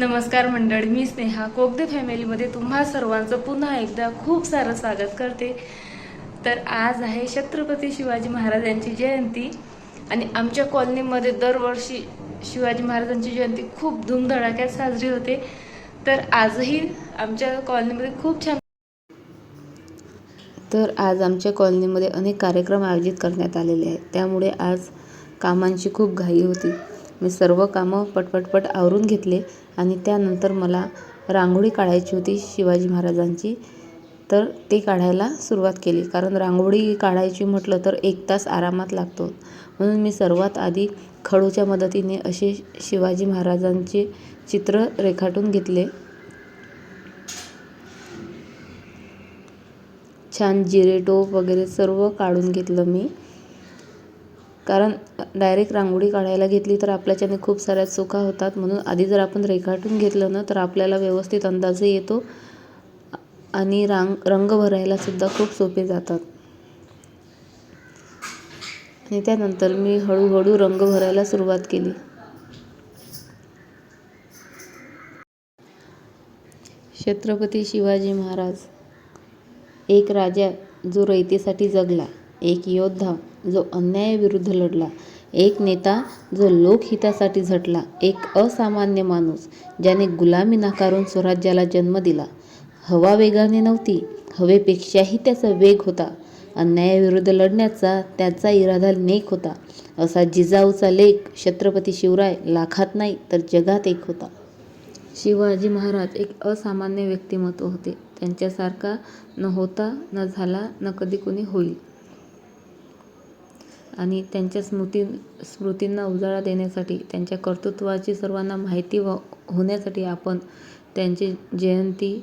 नमस्कार मंडळी मी स्नेहा. कोगदे फॅमिलीमध्ये तुम्हा सर्वांचं पुन्हा एकदा खूप सारं स्वागत करते. तर आज आहे छत्रपती शिवाजी महाराजांची जयंती आणि आमच्या कॉलनीमध्ये दरवर्षी शिवाजी महाराजांची जयंती खूप धूमधडाक्यात साजरी होते. तर आजही आमच्या कॉलनीमध्ये खूप छान तर आज आमच्या कॉलनीमध्ये अनेक कार्यक्रम आयोजित करण्यात आलेले आहेत. त्यामुळे आज कामांची खूप घाई होती. मी सर्व कामं पटपटपट आवरून घेतले आणि त्यानंतर मला रांगोळी काढायची होती शिवाजी महाराजांची. तर ते काढायला सुरुवात केली. कारण रांगोळी काढायची म्हटलं तर एक तास आरामात लागतो. म्हणून मी सर्वात आधी खडूच्या मदतीने असे शिवाजी महाराजांचे चित्र रेखाटून घेतले. छान जिरेटोप वगैरे सर्व काढून घेतलं मी. कारण डायरेक्ट रांगोळी काढायला घेतली तर आपल्याच्याने खूप साऱ्या चुका होतात. म्हणून आधी जर आपण रेखाटून घेतलं ना तर आपल्याला व्यवस्थित अंदाजही येतो. आणि रांग रंग भरायला सुद्धा खूप सोपे जातात. आणि त्यानंतर मी हळूहळू रंग भरायला सुरुवात केली. छत्रपती शिवाजी महाराज एक राजा जो रयतेसाठी जगला एक योद्धा जो अन्यायाविरुद्ध लढला एक नेता जो लोकहितासाठी झटला एक असामान्य माणूस ज्याने गुलामी नाकारून स्वराज्याला जन्म दिला. हवा वेगाने नव्हती हवेपेक्षाही त्याचा वेग होता. अन्यायाविरुद्ध लढण्याचा त्याचा इरादा नेक होता. असा जिजाऊचा लेख छत्रपती शिवराय लाखात नाही तर जगात एक होता. शिवाजी महाराज एक असामान्य व्यक्तिमत्व होते. त्यांच्यासारखा न होता न झाला न कधी कोणी होईल. आणि त्यांच्या स्मृती स्मृतींना उजाळा देण्यासाठी त्यांच्या कर्तृत्वाची सर्वांना माहिती व होण्यासाठी आपण त्यांची जयंती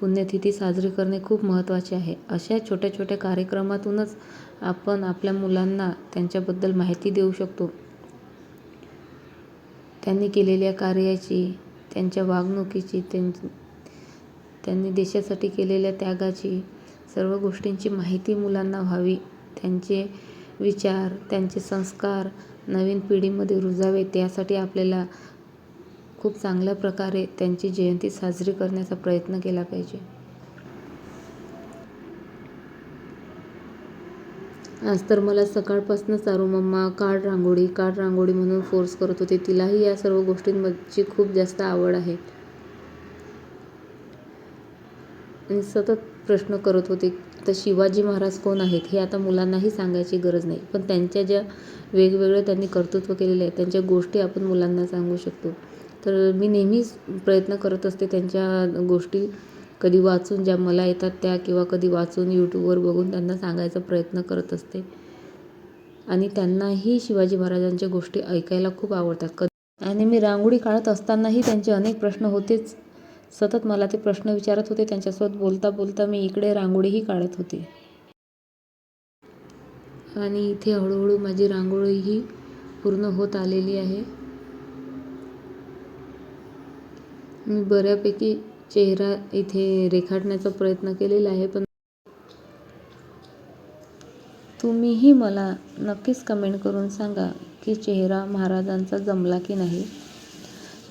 पुण्यतिथी साजरी करणे खूप महत्त्वाचे आहे. अशा छोट्या छोट्या कार्यक्रमातूनच आपण आपल्या मुलांना त्यांच्याबद्दल माहिती देऊ शकतो. त्यांनी केलेल्या कार्याची त्यांच्या वागणुकीची त्यां त्यांनी देशासाठी केलेल्या त्यागाची सर्व गोष्टींची माहिती मुलांना व्हावी. त्यांचे विचार त्यांचे संस्कार नवीन पिढीमध्ये रुजावेत यासाठी आपल्याला खूप चांगल्या प्रकारे त्यांची जयंती साजरी करण्याचा प्रयत्न केला पाहिजे. आज तर मला सकाळपासून चारू मम्मा काढ रांगोळी काढ रांगोळी म्हणून फोर्स करत होते. तिलाही या सर्व गोष्टींची खूप जास्त आवड आहे. आणि सतत प्रश्न करत होते तर शिवाजी महाराज कोण आहेत हे आता मुलांनाही सांगायची गरज नाही. पण त्यांच्या ज्या वेगवेगळ्या त्यांनी कर्तृत्व केलेले आहे त्यांच्या गोष्टी आपण मुलांना सांगू शकतो. तर मी नेहमीच प्रयत्न करत असते त्यांच्या गोष्टी कधी वाचून ज्या मला येतात त्या किंवा कधी वाचून यूट्यूबवर बघून त्यांना सांगायचा प्रयत्न करत असते. आणि त्यांनाही शिवाजी महाराजांच्या गोष्टी ऐकायला खूप आवडतात. कधी आणि मी रांगोळी काढत असतानाही त्यांचे अनेक प्रश्न होतेच. सतत मला ते प्रश्न विचारत होते. त्यांच्यासोबत बोलता बोलता मी इकडे रांगोळीही काढत होते. आणि इथे हळूहळू माझी रांगोळीही पूर्ण होत आलेली आहे. मी बऱ्यापैकी चेहरा इथे रेखाटण्याचा प्रयत्न केलेला आहे पण तुम्हीही मला नक्कीच कमेंट करून सांगा की चेहरा महाराजांचा जमला की नाही.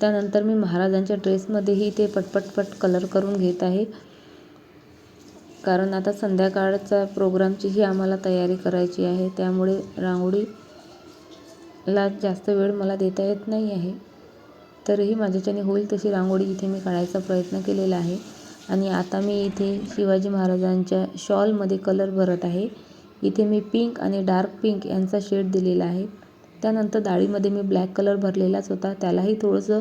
त्यानंतर मी महाराजांच्या ड्रेसमध्येही ते पटपटपट कलर करून घेत आहे. कारण आता संध्याकाळचा प्रोग्रामचीही आम्हाला तयारी करायची आहे. त्यामुळे रांगोळीला जास्त वेळ मला देता येत नाही आहे. तरीही माझ्याच्याने होईल तशी रांगोळी इथे मी काढायचा प्रयत्न केलेला आहे. आणि आता मी इथे शिवाजी महाराजांच्या शॉलमध्ये कलर भरत आहे. इथे मी पिंक आणि डार्क पिंक यांचा शेड दिलेला आहे. त्यानंतर डाळीमध्ये मी ब्लॅक कलर भरलेलाच होता. त्यालाही थोडंसं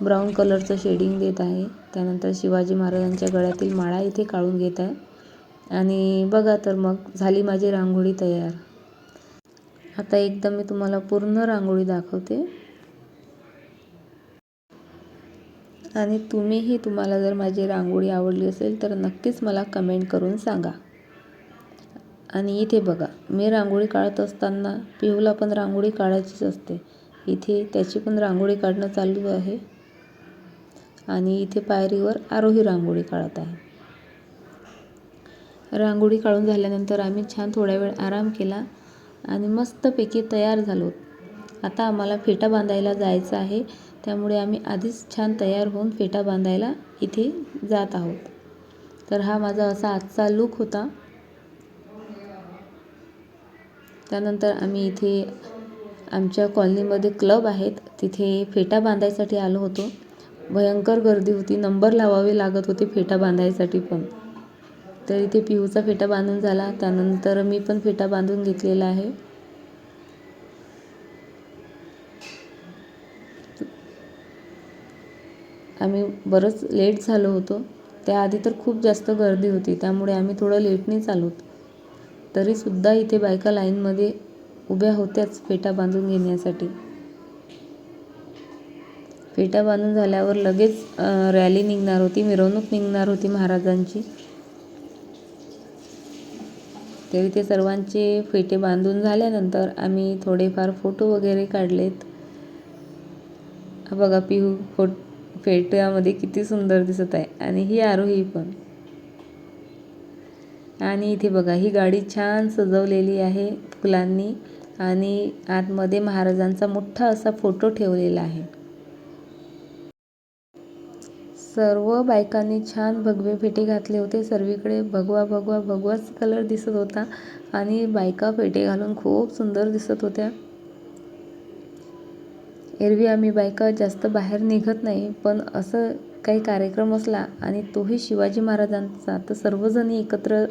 ब्राऊन कलरचं शेडिंग देत आहे. त्यानंतर शिवाजी महाराजांच्या गळ्यातील माळा इथे काढून घेत आहे. आणि बघा तर मग झाली माझी रांगोळी तयार. आता एकदम मी तुम्हाला पूर्ण रांगोळी दाखवते. आणि तुम्हीही तुम्हाला जर माझी रांगोळी आवडली असेल तर नक्कीच मला कमेंट करून सांगा. आणि इथे बघा मी रांगोळी काढत असताना पिहूला पण रांगोळी काढायचीच असते. इथे त्याची पण रांगोळी काढणं चालू आहे. आणि इथे पायरीवर आरोही रांगोळी काढत आहे. रांगोळी काढून झाल्यानंतर आम्ही छान थोड्या वेळ आराम केला आणि मस्तपैकी तयार झालो. आता आम्हाला फेटा बांधायला जायचं आहे. त्यामुळे आम्ही आधीच छान तयार होऊन फेटा बांधायला इथे जात आहोत. तर हा माझा असा आजचा लूक होता. त्यानंतर आम्ही इथे आमच्या कॉलनीमध्ये क्लब आहेत. तिथे फेटा बांधायसाठी आलो होतो. भयंकर गर्दी होती. नंबर लावावे लागत होते फेटा बांधायसाठी पण. तर इथे पिहूचा फेटा बांधून झाला. त्यानंतर मी पण फेटा बांधून घेतलेला आहे. आम्ही बरंच लेट झालो होतो. त्याआधी तर खूप जास्त गर्दी होती. त्यामुळे आम्ही थोडं लेटनेच आलो तरीसुद्धा इथे बायका लाईनमध्ये उभ्या होत्याच फेटा बांधून घेण्यासाठी. फेटा बांधून झाल्यावर लगेच रॅली निघणार होती मिरवणूक निघणार होती महाराजांची. तरी ते सर्वांचे फेटे बांधून झाल्यानंतर आम्ही थोडेफार फोटो वगैरे काढलेत. हा बघा पिहू फोट फेट्यामध्ये किती सुंदर दिसत आहे. आणि ही आरोही पण. आणि इथे बघा ही गाडी छान सजवलेली आहे फुलांनी आणि आतमध्ये महाराजांचा मोठा असा फोटो ठेवलेला आहे. सर्व बायकांनी छान भगवे फेटे घातले होते. सर्वीकडे भगवा भगवा भगवाच कलर दिसत होता आणि बायका फेटे घालून खूप सुंदर दिसत होत्या. एरवी आम्ही बायका जास्त बाहेर निघत नाही पण असं काही कार्यक्रम असला आणि तोही शिवाजी महाराजांचा तर सर्वजणी एकत्र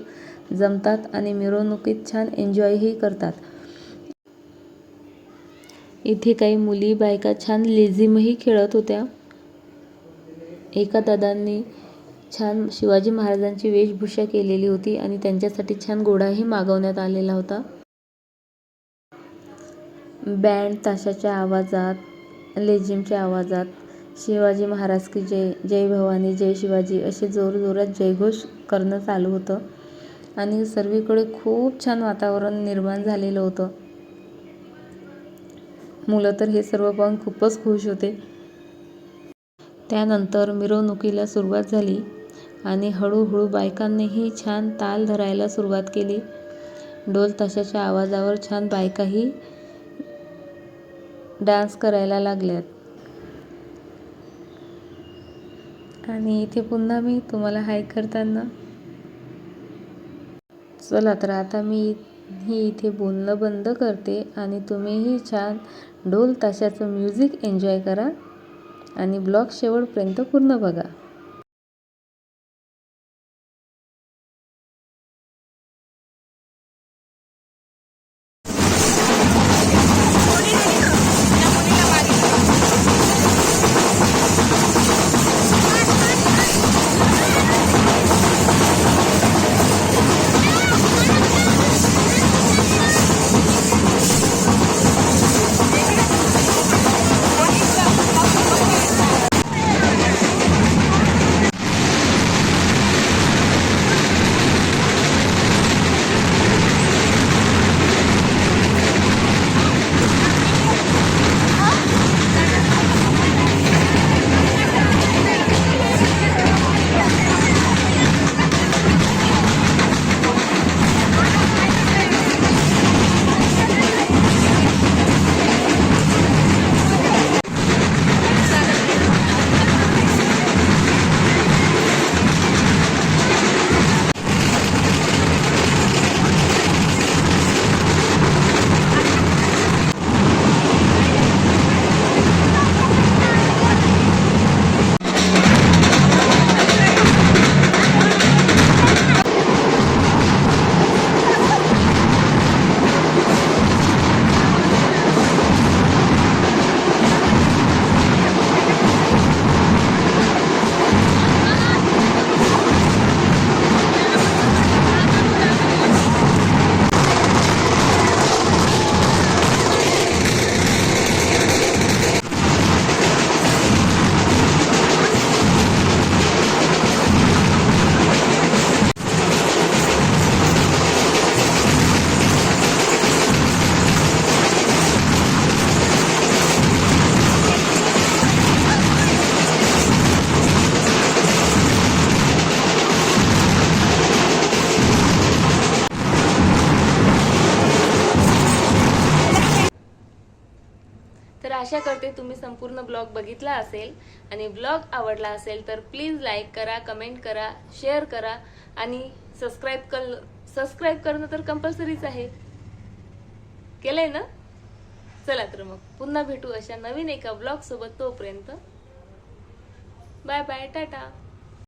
जमतात आणि मिरवणुकीत छान एन्जॉयही करतात. इथे काही मुली बायका छान लेझिमही खेळत होत्या. एका दादांनी छान शिवाजी महाराजांची वेशभूषा केलेली होती आणि त्यांच्यासाठी छान घोडाही मागवण्यात आलेला होता. बँड ताशाच्या आवाजात लेझिमच्या आवाजात शिवाजी महाराज की जय जय भवानी जय शिवाजी असे जोरजोरात जयघोष करणं चालू होतं. आणि सर्वीकडे खूप छान वातावरण निर्माण झालेलं होतं. मुलं तर हे सर्व पाहून खूपच खुश होते. त्यानंतर मिरवणुकीला सुरुवात झाली आणि हळूहळू बायकांनीही छान ताल धरायला सुरुवात केली. ढोल ताशाच्या आवाजावर छान बायकाही डान्स करायला लागल्यात. आणि इथे पुन्हा मी तुम्हाला हाय करताना चला तर आता मी ही इथे बोलणं बंद करते आणि तुम्हीही छान ढोल ताशाचं म्युझिक एन्जॉय करा आणि ब्लॉग शेवटपर्यंत पूर्ण बघा. होते तुम्ही संपूर्ण ब्लॉग बघितला असेल आणि ब्लॉग आवडला असेल तर प्लीज लाईक करा कमेंट करा शेअर करा आणि सबस्क्राईब कर सबस्क्राईब करणं तर कंपल्सरीच आहे. केलंय ना? चला तर मग पुन्हा भेटू अशा नवीन एका ब्लॉग सोबत तोपर्यंत. Bye bye tata.